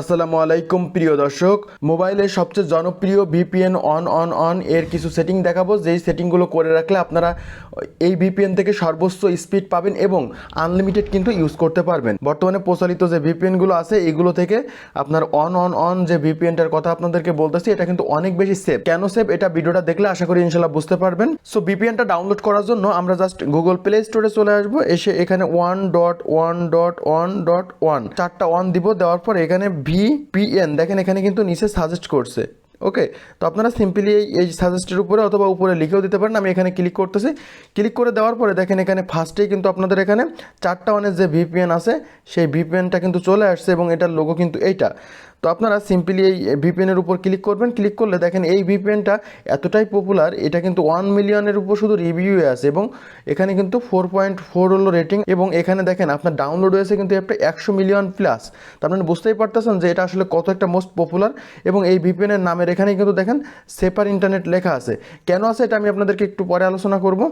আসসালামু আলাইকুম, প্রিয় দর্শক। মোবাইলের সবচেয়ে জনপ্রিয় ভিপিএন অন অন অন এর কিছু সেটিং দেখাবো। যেই সেটিংগুলো করে রাখলে আপনারা এই ভিপিএন থেকে সর্বোচ্চ স্পিড পাবেন এবং আনলিমিটেড কিন্তু ইউজ করতে পারবেন। বর্তমানে প্রচলিত যে ভিপিএনগুলো আছে, এগুলো থেকে আপনার অন অন অন যে ভিপিএনটার কথা আপনাদেরকে বলতেছি, এটা কিন্তু অনেক বেশি সেফ কেন সেফ এটা ভিডিওটা দেখলে আশা করি ইনশাল্লাহ বুঝতে পারবেন। সো ভিপিএনটা ডাউনলোড করার জন্য আমরা জাস্ট গুগল প্লে স্টোরে চলে আসব। এসে এখানে one dot one dot one dot one চারটা ওয়ান দিব। দেওয়ার পর এখানে ভিপিএন দেখেন এখানে কিন্তু নিচে সাজেস্ট করছে। ওকে তো আপনারা সিম্পলি এই এই সাজেস্টের উপরে অথবা উপরে লিখেও দিতে পারেন, আমি এখানে ক্লিক করতেছি। ক্লিক করে দেওয়ার পরে দেখেন এখানে ফার্স্টেই কিন্তু আপনাদের এখানে চারটা ওয়ানের যে ভিপিএন আছে, সেই ভিপিএনটা কিন্তু চলে আসছে এবং এটার লোগো কিন্তু এইটা। তো আপনারা সিম্পলি এই ভিপিএনের উপর ক্লিক করবেন ক্লিক করলে দেখেন এই ভিপিএনটা এতটাই পপুলার এটা কিন্তু ওয়ান মিলিয়নের উপর শুধু রিভিউ আছে এবং এখানে কিন্তু ফোর পয়েন্ট ফোর হলো রেটিং এবং এখানে দেখেন আপনার ডাউনলোড হয়েছে কিন্তু একটা একশো মিলিয়ন প্লাস তার মানে বুঝতেই পারতেছেন যে এটা আসলে কত একটা মোস্ট পপুলার এবং এই ভিপিএনের নামের এখানে কিন্তু দেখেন সেপার ইন্টারনেট লেখা আছে। কেন আছে এটা আমি আপনাদেরকে একটু পরে আলোচনা করব।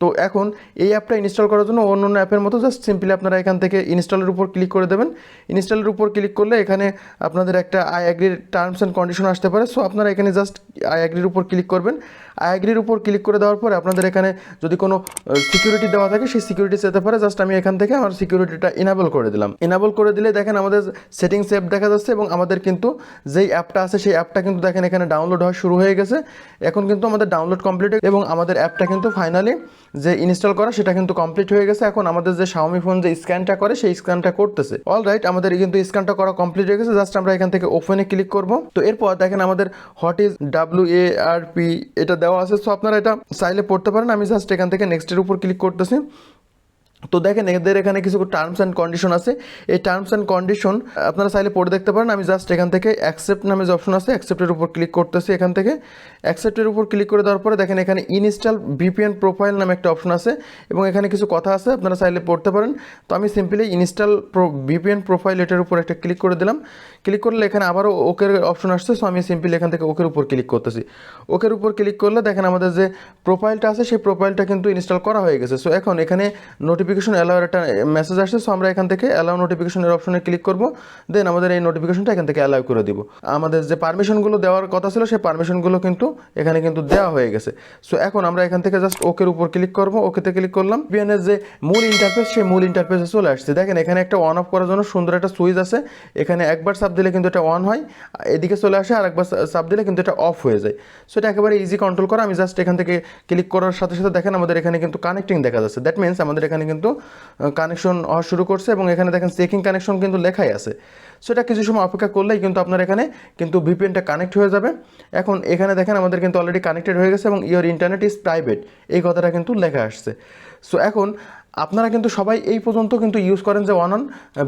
তো এখন এই অ্যাপটা ইনস্টল করার জন্য অন্য অন্য অ্যাপের মতো জাস্ট সিম্পলি আপনারা এখান থেকে ইনস্টলের উপর ক্লিক করে দেবেন। ইনস্টলের উপর ক্লিক করলে এখানে আপনাদের একটা আই অ্যাগ্রির টার্মস অ্যান্ড কন্ডিশন আসতে পারে। সো আপনারা এখানে জাস্ট আই অ্যাগ্রির উপর ক্লিক করবেন। আই অ্যাগ্রির উপর ক্লিক করে দেওয়ার পরে আপনাদের এখানে যদি কোনো সিকিউরিটি দেওয়া থাকে, সেই সিকিউরিটি যেতে পারে জাস্ট আমি এখান থেকে আমার সিকিউরিটিটা ইনাবল করে দিলাম। ইনাবল করে দিলে দেখেন আমাদের সেটিংস অ্যাপ দেখা যাচ্ছে এবং আমাদের কিন্তু যেই অ্যাপটা আছে, সেই অ্যাপটা কিন্তু দেখেন এখানে ডাউনলোড হওয়া শুরু হয়ে গেছে। এখন কিন্তু আমাদের ডাউনলোড কমপ্লিট এবং আমাদের অ্যাপটা কিন্তু ফাইনালি যে ইনস্টল করা, সেটা কিন্তু কমপ্লিট হয়ে গেছে। এখন আমাদের যে শাওমি ফোন যে স্ক্যানটা করে, সেই স্ক্যানটা করতেছে। অল রাইট আমাদের কিন্তু স্ক্যানটা করা কমপ্লিট হয়ে গেছে। জাস্ট আমরা এখান থেকে ওপেনে ক্লিক করব। তো এরপর দেখেন আমাদের what is W A R P এটা দেওয়া আছে। সো আপনারা এটা চাইলে পড়তে পারেন। আমি জাস্ট এখান থেকে নেক্সটের উপর ক্লিক করতেছি। তো দেখেন, এদের এখানে কিছু টার্মস অ্যান্ড কন্ডিশন আছে। এই টার্মস অ্যান্ড কন্ডিশন আপনারা চাইলে পড়ে দেখতে পারেন। আমি জাস্ট এখান থেকে অ্যাকসেপ্ট নামে যে অপশন আছে অ্যাকসেপ্টের উপর ক্লিক করতেছি এখান থেকে। অ্যাকসেপ্টের উপর ক্লিক করে দেওয়ার পরে দেখেন, এখানে ইনস্টল ভিপিএন প্রোফাইল নামে একটা অপশন আছে এবং এখানে কিছু কথা আছে, আপনারা চাইলে পড়তে পারেন। তো আমি সিম্পলি ইনস্টল ভিপিএন প্রোফাইল এটার উপর একটা ক্লিক করে দিলাম। ক্লিক করলে এখানে আবারও ওকের অপশন আসছে সো আমি সিম্পলি এখান থেকে ওকের উপর ক্লিক করতেছি। ওকের উপর ক্লিক করলে দেখেন, আমাদের যে প্রোফাইলটা আছে, সেই প্রোফাইলটা কিন্তু ইনস্টল করা হয়ে গেছে। সো এখন এখানে নোটিফিকেশন অ্যালাউর একটা মেসেজ আসছে সো আমরা এখান থেকে অ্যালাউ নোটিফিকেশনের অপশনে ক্লিক করব দেন আমাদের এই নোটিফিকেশনটা এখান থেকে অ্যালাউ করে দিব। আমাদের যে পারমিশনগুলো দেওয়ার কথা ছিল, সেই পারমিশনগুলো কিন্তু এখানে কিন্তু দেওয়া হয়ে গেছে। সো এখন আমরা এখান থেকে জাস্ট ওকের উপর ক্লিক করব ওকেতে ক্লিক করলাম। পিএনের যে মূল ইন্টারফেস সেই মূল ইন্টারফেসে চলে আসছে। দেখেন, এখানে একটা অন অফ করার জন্য সুন্দর একটা সুইচ আছে। এখানে একবার সাপ দিলে কিন্তু এটা অন হয়, এদিকে চলে আসে, আর একবার সাপ দিলে কিন্তু এটা অফ হয়ে যায়। সো এটা একেবারে ইজি কন্ট্রোল করা। আমি জাস্ট এখান থেকে ক্লিক করার সাথে সাথে দেখেন, আমাদের এখানে কিন্তু কানেক্টিং দেখা যাচ্ছে। দ্যাট মিনস আমাদের এখানে কিন্তু কানেকশন হওয়া শুরু করছে এবং এখানে দেখেন চেকিং কানেকশন কিন্তু লেখাই আছে। সেটা কিছু সময় অপেক্ষা করলেই কিন্তু আপনার এখানে কিন্তু ভিপিএনটা কানেক্ট হয়ে যাবে। এখন এখানে দেখেন আমাদের কিন্তু অলরেডি কানেক্টেড হয়ে গেছে এবং ইয়োর ইন্টারনেট ইজ প্রাইভেট এই কথাটা কিন্তু লেখা আসছে। সো এখন আপনারা কিন্তু সবাই এই পর্যন্ত কিন্তু ইউজ করেন যে ওয়ান অন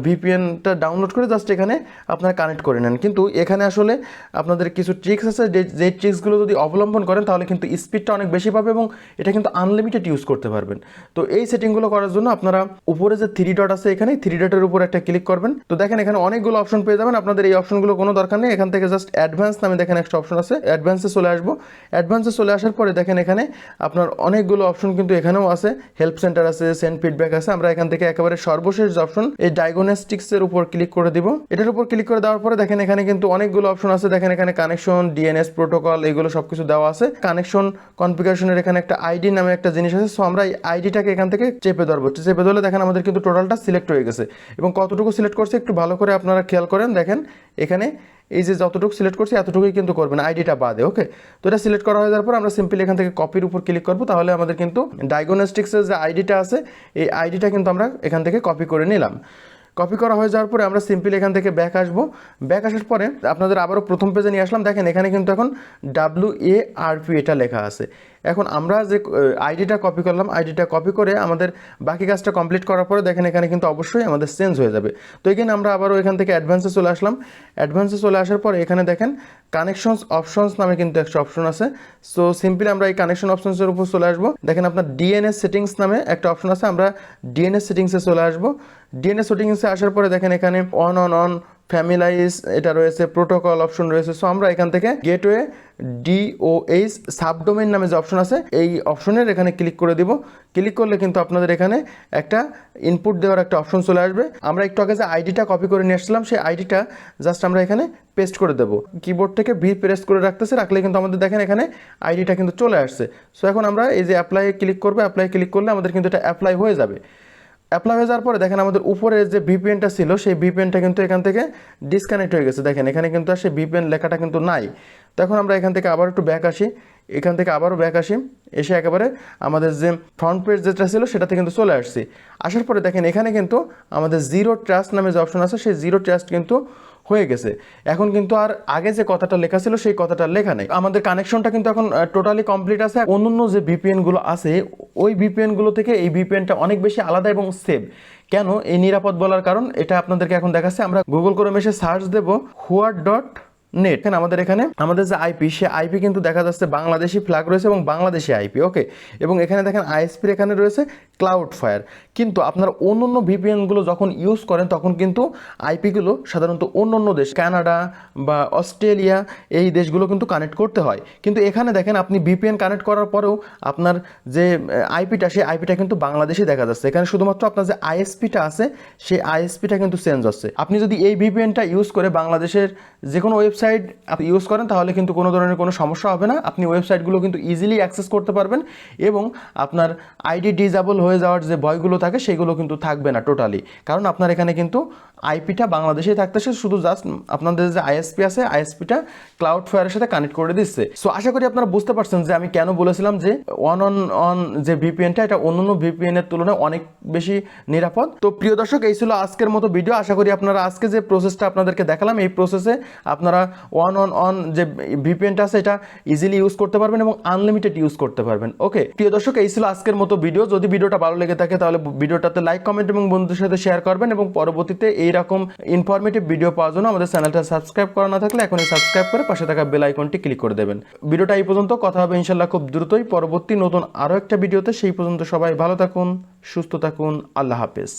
ভিপিএনটা ডাউনলোড করে জাস্ট এখানে আপনারা কানেক্ট করে নেন। কিন্তু এখানে আসলে আপনাদের কিছু ট্রিক্স আছে যে যে ট্রিক্সগুলো যদি অবলম্বন করেন তাহলে কিন্তু স্পিডটা অনেক বেশি পাবে এবং এটা কিন্তু আনলিমিটেড ইউজ করতে পারবেন। তো এই সেটিংগুলো করার জন্য আপনারা উপরে যে থ্রি ডট আছে এখানে থ্রি ডটের উপর একটা ক্লিক করবেন। তো দেখেন এখানে অনেকগুলো অপশন পেয়ে যাবেন। আপনাদের এই অপশনগুলো কোনো দরকার নেই। এখান থেকে জাস্ট অ্যাডভান্স নামে দেখেন একটা অপশন আছে। অ্যাডভান্সে চলে আসব। অ্যাডভান্সে চলে আসার পরে দেখেন এখানে আপনার অনেকগুলো অপশন কিন্তু এখানেও আছে। হেল্প সেন্টার আছে সেন্ড ফিডব্যাক আছে, আমরা এখান থেকে একেবারে সর্বশেষ অপশন এই ডায়াগনস্টিক্স এর উপর ক্লিক করে দিব। এটার উপর ক্লিক করে দেওয়ার পরে দেখেন এখানে কিন্তু অনেকগুলো অপশন আছে। দেখেন এখানে কানেকশন ডিএনএস প্রোটোকল এগুলো সবকিছু দেওয়া আছে। কানেকশন কনফিগারেশনের এখানে একটা আইডি নামে একটা জিনিস আছে। সো আমরা এই আইডিটাকে এখান থেকে চেপে ধরবো। চেপে ধরলে দেখেন আমাদের কিন্তু টোটালটা সিলেক্ট হয়ে গেছে। এবং কতটুকু সিলেক্ট করছে একটু ভালো করে আপনারা খেয়াল করেন। দেখেন, এখানে এই যে যতটুকু সিলেক্ট করছি এতটুকুই কিন্তু করবেন আইডিটা বাদে ওকে তো এটা সিলেক্ট করা হয়ে যাওয়ার পর আমরা সিম্পলি এখান থেকে কপির উপর ক্লিক করব, তাহলে আমাদের কিন্তু ডায়াগনস্টিক্সের যে আইডিটা আছে, এই আইডিটা কিন্তু আমরা এখান থেকে কপি করে নিলাম। কপি করা হয়ে যাওয়ার পরে আমরা সিম্পলি এখান থেকে ব্যাক আসব। ব্যাক আসার পরে আপনাদের আবারও প্রথম পেজে নিয়ে আসলাম। দেখেন এখানে কিন্তু এখন ডাব্লু এ আর পি এটা লেখা আছে। এখন আমরা যে আইডিটা কপি করলাম আইডিটা কপি করে আমাদের বাকি কাজটা কমপ্লিট করার পরে দেখেন এখানে কিন্তু অবশ্যই আমাদের চেঞ্জ হয়ে যাবে। তো এখানে আমরা আবারও এখান থেকে অ্যাডভান্সে চলে আসলাম। অ্যাডভান্সে চলে আসার পরে এখানে দেখেন কানেকশনস অপশনস নামে কিন্তু একটা অপশন আছে। সো সিম্পলি আমরা এই কানেকশন অপশনসের উপর চলে আসব। দেখেন আপনার ডিএনএস সেটিংস নামে একটা অপশন আছে, আমরা ডিএনএস সেটিংসে চলে আসব। ডিএনএস সেটিংসে আসার পরে দেখেন এখানে অন অন অন ফ্যামিলাইজ, এটা রয়েছে, প্রোটোকল অপশন রয়েছে। সো আমরা এখান থেকে গেটওয়ে ডিওএইচ সাবডোমেন নামে যে অপশন আছে, এই অপশনের এখানে ক্লিক করে দিব। ক্লিক করলে কিন্তু আপনাদের এখানে একটা ইনপুট দেওয়ার একটা অপশন চলে আসবে। আমরা একটু আগে যে আইডিটা কপি করে নিয়ে আসলাম সেই আইডিটা জাস্ট আমরা এখানে পেস্ট করে দেবো। কিবোর্ড থেকে ভি প্রেস করে রাখতেছে, রাখলে কিন্তু আমাদের দেখেন এখানে আইডিটা কিন্তু চলে আসছে। সো এখন আমরা এই যে অ্যাপ্লাই ক্লিক করব অ্যাপ্লাই ক্লিক করলে আমাদের কিন্তু এটা অ্যাপ্লাই হয়ে যাবে। অ্যাপ্লাই হয়ে যাওয়ার পরে দেখেন আমাদের উপরে যে ভিপিএনটা ছিল, সেই ভিপিএনটা কিন্তু এখান থেকে ডিসকানেক্ট হয়ে গেছে। দেখেন, এখানে কিন্তু আর সেই ভিপিএন লেখাটা কিন্তু নাই। তো এখন আমরা এখান থেকে আবার একটু ব্যাক আসি। এখান থেকে আবারও ব্যাক আসি। এসে একেবারে আমাদের যে ফ্রন্ট পেজ যেটা ছিল, সেটাতে কিন্তু চলে আসছি। আসার পরে দেখেন, এখানে কিন্তু আমাদের জিরো ট্রাস্ট নামে যে অপশন আছে, সেই জিরো ট্রাস্ট কিন্তু হয়ে গেছে। এখন কিন্তু আর আগে যে কথাটা লেখা ছিল, সেই কথাটা লেখা নেই। আমাদের কানেকশনটা কিন্তু এখন টোটালি কমপ্লিট আছে। অন্যান্য যে ভিপিএনগুলো আছে, ওই ভিপিএনগুলো থেকে এই ভিপিএনটা অনেক বেশি আলাদা এবং সেভ কেন? এই নিরাপদ বলার কারণ, এটা আপনাদেরকে এখন দেখাচ্ছে। আমরা গুগল করে মেশে সার্চ দেবো হুয়ার ডট নেট। আমাদের এখানে, আমাদের যে আইপি সে আইপি কিন্তু দেখা যাচ্ছে বাংলাদেশি ফ্ল্যাগ রয়েছে এবং বাংলাদেশি আইপি ওকে এবং এখানে দেখেন আইএসপির এখানে রয়েছে ক্লাউড ফায়ার কিন্তু আপনার অন্য অন্য ভিপিএনগুলো যখন ইউজ করেন, তখন কিন্তু আইপিগুলো সাধারণত অন্য অন্য দেশ কানাডা বা অস্ট্রেলিয়া এই দেশগুলো কিন্তু কানেক্ট করতে হয়। কিন্তু এখানে দেখেন আপনি ভিপিএন কানেক্ট করার পরেও আপনার যে আইপিটা সেই আইপিটা কিন্তু বাংলাদেশে দেখা যাচ্ছে। এখানে শুধুমাত্র আপনার যে আইএসপিটা আছে, সেই আইএসপিটা কিন্তু চেঞ্জ হচ্ছে। আপনি যদি এই ভিপিএনটা ইউজ করে বাংলাদেশের যে কোনো ওয়েবসাইট আপনি ইউজ করেন, তাহলে কিন্তু কোনো ধরনের কোনো সমস্যা হবে না। আপনি ওয়েবসাইটগুলো কিন্তু ইজিলি অ্যাক্সেস করতে পারবেন এবং আপনার আইডি ডিজাবল হয়ে যাওয়ার যে ভয়গুলো থাকে, সেগুলো কিন্তু থাকবে না টোটালি কারণ আপনার এখানে কিন্তু আইপিটা বাংলাদেশেই থাকতেছে, শুধু জাস্ট আপনাদের যে আইএসপি আছে আইএসপিটা ক্লাউড ফায়ারের সাথে কানেক্ট করে দিচ্ছে। সো আশা করি আপনারা বুঝতে পারছেন যে আমি কেন বলেছিলাম যে ওয়ান অন অন যে ভিপিএনটা এটা অন্য ভিপিএন এর তুলনায় অনেক বেশি নিরাপদ। তো, প্রিয় দর্শক, এই ছিল আজকের মতো ভিডিও আশা করি আপনারা আজকে যে প্রসেসটা আপনাদেরকে দেখালাম, এই প্রসেসে আপনারা ওয়ান অন অন যে ভিপিএনটা আছে, এটা ইজিলি ইউজ করতে পারবেন এবং আনলিমিটেড ইউজ করতে পারবেন। ওকে প্রিয় দর্শক, এই ছিল আজকের মতো ভিডিও যদি ভিডিওটা ভালো লেগে থাকে, তাহলে ভিডিওটাতে লাইক কমেন্ট এবং বন্ধুদের সাথে শেয়ার করবেন এবং পরবর্তীতে এইরকম ইনফরমেটিভ ভিডিও পাওয়ার জন্য আমাদের চ্যানেলটা সাবস্ক্রাইব করা না থাকলে এখনই সাবস্ক্রাইব করে পাশে থাকা বেল আইকনটি ক্লিক করে দেবেন। ভিডিওটা এই পর্যন্ত। কথা হবে ইনশাল্লাহ খুব দ্রুতই। পরবর্তী নতুন আরও একটা ভিডিওতে সেই পর্যন্ত সবাই ভালো থাকুন, সুস্থ থাকুন। আল্লাহ হাফেজ।